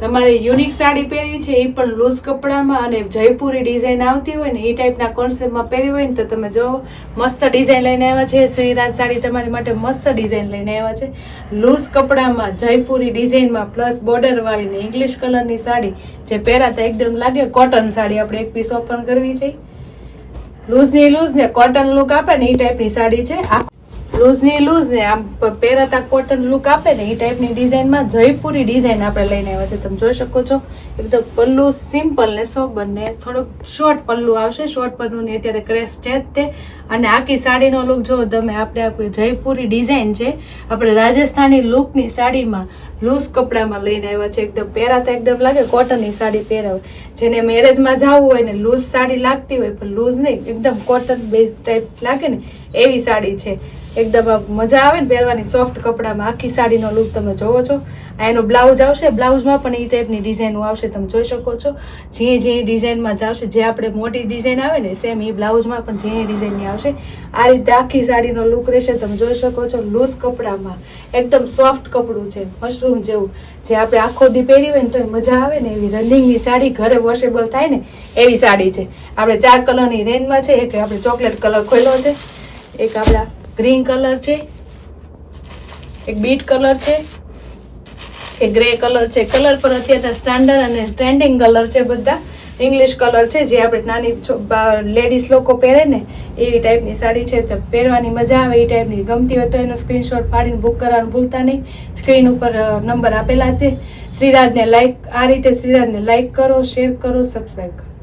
તમારે યુનિક સાડી પહેરવી છે એ પણ લૂઝ કપડામાં અને જયપુરી ડિઝાઇન આવતી હોય ને એ ટાઈપના કોન્સેપ્ટમાં પહેરવી હોય ને, તો તમે જો મસ્ત ડિઝાઇન લઈને આવ્યા છે. શ્રીરાજ સાડી તમારી માટે મસ્ત ડિઝાઇન લઈને આવ્યા છે. લૂઝ કપડામાં જયપુરી ડિઝાઇનમાં પ્લસ બોર્ડરવાળી ને ઇંગ્લિશ કલરની સાડી જે પહેરાતા એકદમ લાગે કોટન સાડી આપણે એક પીસ ઓપન કરવી છે. લૂઝની લૂઝ ને કોટન લુક આપે ને એ ટાઈપની સાડી છે. આ લૂઝની લૂઝ ને આમ પહેરાતા કોટન લુક આપે ને એ ટાઈપની ડિઝાઇનમાં જયપુરી ડિઝાઇન આપણે લઈને આવ્યા છે તમે જોઈ શકો છો એકદમ પલ્લુ સિમ્પલ ને સોબર ને થોડુંક શોર્ટ પલ્લુ આવશે. શોર્ટ પલ્લુની અત્યારે ક્રેસ છે જ તે. અને આખી સાડીનો લુક જો તમે, આપણે આપણી જયપુરી ડિઝાઇન છે, આપણે રાજસ્થાની લુકની સાડીમાં લૂઝ કપડામાં લઈને આવ્યા છે. એકદમ પહેરાતા એકદમ લાગે કોટનની સાડી પહેરાવે જેને મેરેજમાં જવું હોય ને લૂઝ સાડી લાગતી હોય, પણ લૂઝ નહીં, એકદમ કોટન બેઝ ટાઈપ લાગે ને, એવી સાડી છે. એકદમ મજા આવે ને પહેરવાની. સોફ્ટ કપડામાં આખી સાડીનો લુક તમે જોવો છો. આ એનો બ્લાઉઝ આવશે. બ્લાઉઝમાં પણ એ ટાઈપની ડિઝાઇનો આવશે, તમે જોઈ શકો છો. જે જે ડિઝાઇનમાં જ આવશે, જે આપણે મોટી ડિઝાઇન આવે ને સેમ એ બ્લાઉઝમાં પણ જે ડિઝાઇનની આવશે. આ રીતે આખી સાડીનો લુક રહેશે, તમે જોઈ શકો છો. લૂઝ કપડામાં એકદમ સોફ્ટ કપડું છે મશરૂમ જેવું. જે આપણે આખો દી પહેરી હોય ને તો મજા આવે ને એવી રનિંગની સાડી ઘરે વોશેબલ થાય ને એવી સાડી છે. આપણે ચાર કલરની રેન્જમાં છે, એક આપણે ચોકલેટ કલર ખોલ્યો છે, એક આપણા ગ્રીન કલર છે, એક બીટ કલર છે, એક ગ્રે કલર છે. કલર પણ અત્યારે સ્ટાન્ડર્ડ અને ટ્રેન્ડિંગ કલર છે બધા. ઇંગ્લિશ કલર છે, જે આપણે નાની લેડીઝ લોકો પહેરે ને, એવી ટાઈપની સાડી છે. તો પહેરવાની મજા આવે એ ટાઈપની ગમતી હોય તો એનો સ્ક્રીનશોટ પાડીને બુક કરવાનું ભૂલતા નહીં. સ્ક્રીન ઉપર નંબર આપેલા છે. શ્રીરાજને લાઈક આ રીતે શ્રીરાજને લાઈક કરો શેર કરો સબસ્ક્રાઈબ કરો.